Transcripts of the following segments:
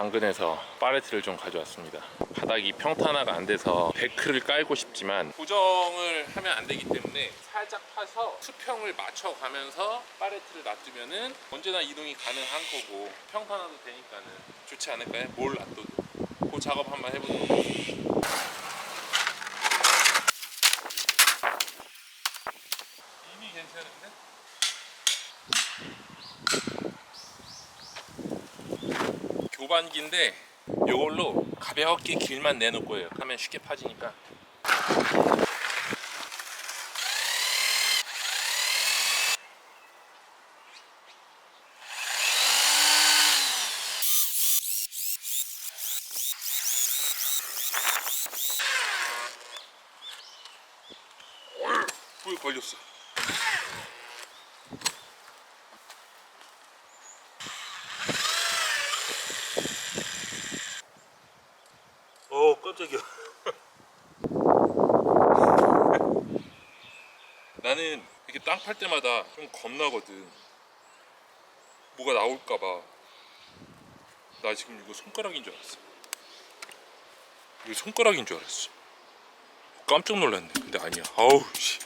당근에서 팔레트를 좀 가져왔습니다. 바닥이 평탄화가 안 돼서 데크를 깔고 싶지만 고정을 하면 안 되기 때문에 살짝 파서 수평을 맞춰가면서 팔레트를 놔두면은 언제나 이동이 가능한 거고 평탄화도 되니까는 좋지 않을까요? 뭘 놔둬도 그 작업 한번 해보도록 하겠습니다. 이미 괜찮은데? 교반기인데 이걸로 가볍게 길만 내놓을 거예요. 하면 쉽게 파지니까. 불 걸렸어. 깜짝이야. 나는 이렇게 땅 팔 때마다 좀 겁나거든. 뭐가 나올까봐. 나 지금 이거 손가락인 줄 알았어. 이거 손가락인 줄 알았어. 깜짝 놀랐네. 근데 아니야. 아우 씨.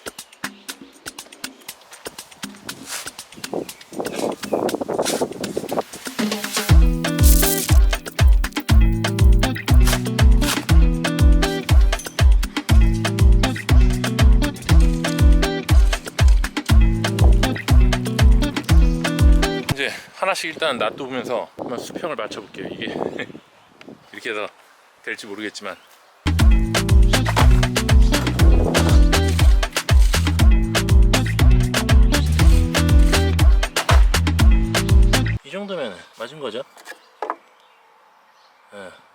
하나씩 일단 놔두면서 한번 수평을 맞춰볼게요. 이게 이렇게 해서 될지 모르겠지만 이 정도면 맞은 거죠? 예.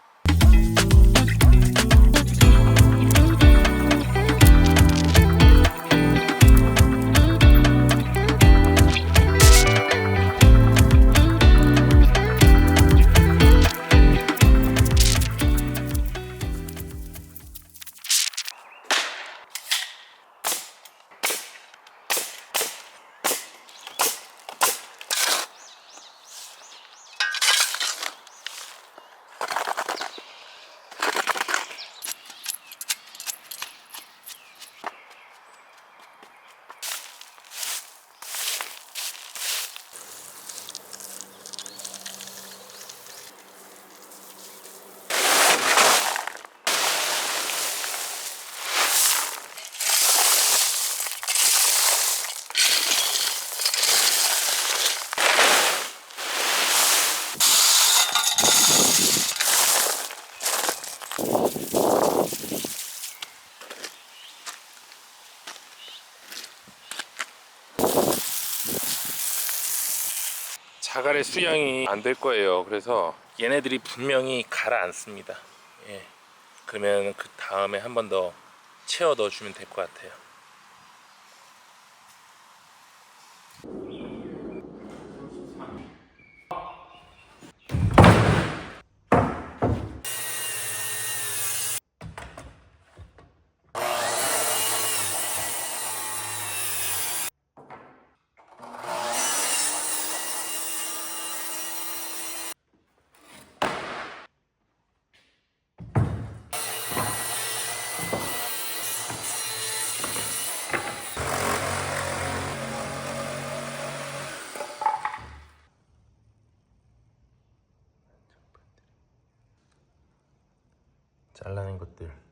자갈의 수양이 안 될 거예요. 그래서 얘네들이 분명히 가라앉습니다. 예. 그러면 그 다음에 한 번 더 채워 넣어주면 될 것 같아요. 잘라낸 것들.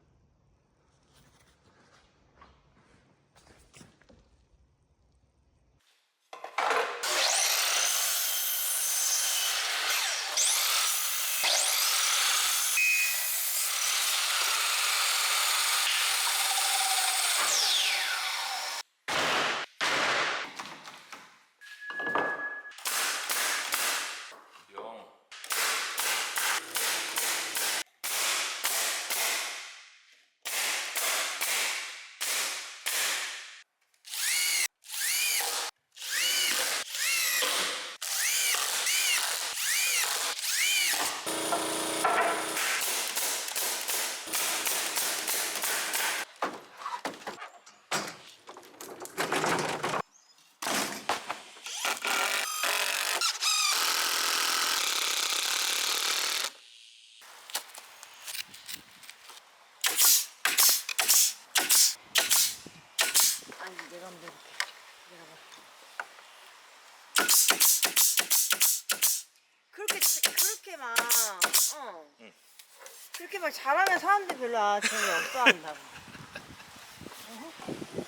그렇게 그렇게 막 어. 그렇게 막 잘하면 사람들 별로 아 재미없어 한다고.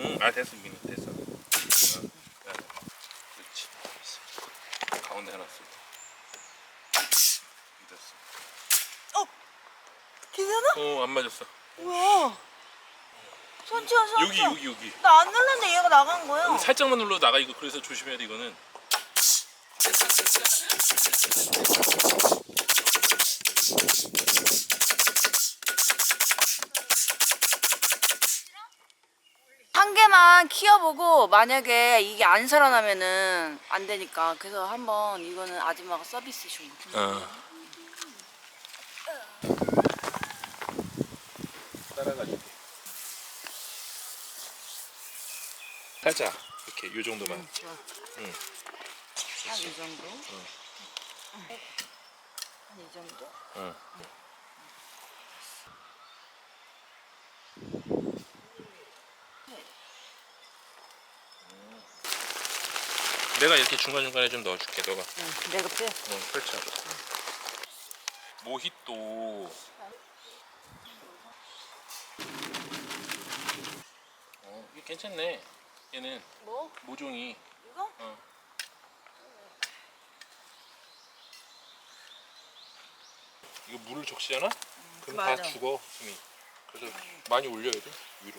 응, 아 됐어 이미 됐어. 어, 야, 그렇지. 됐어. 가운데 하나 쓰고. 됐어. 괜찮아? 어, 안 맞았어. 뭐야? 손치야 손 여기 여기 여기. 나안 눌렀는데 얘가 나간 거야. 살짝만 눌러 나가 이거 그래서 조심해야 돼 이거는. 한 개만 키워보고 만약에 이게 안 살아나면은 안 되니까 그래서 한번 이거는 아줌마가 서비스 준 거. 어. 따라가줄게. 살짝 이렇게 요 정도만. 좋아. 응. 한 이 정도. 한이 정도. 응. 내가 이렇게 중간 중간에 좀 넣어줄게. 너가 응. 내가 빼. 어, 펼쳐. 모히또. 어, 이게 괜찮네. 얘는 뭐? 모종이. 이거? 어. 이거 물을 적시잖아? 그럼 맞아. 다 죽어, 숨이. 그래서 많이 올려야 돼, 위로.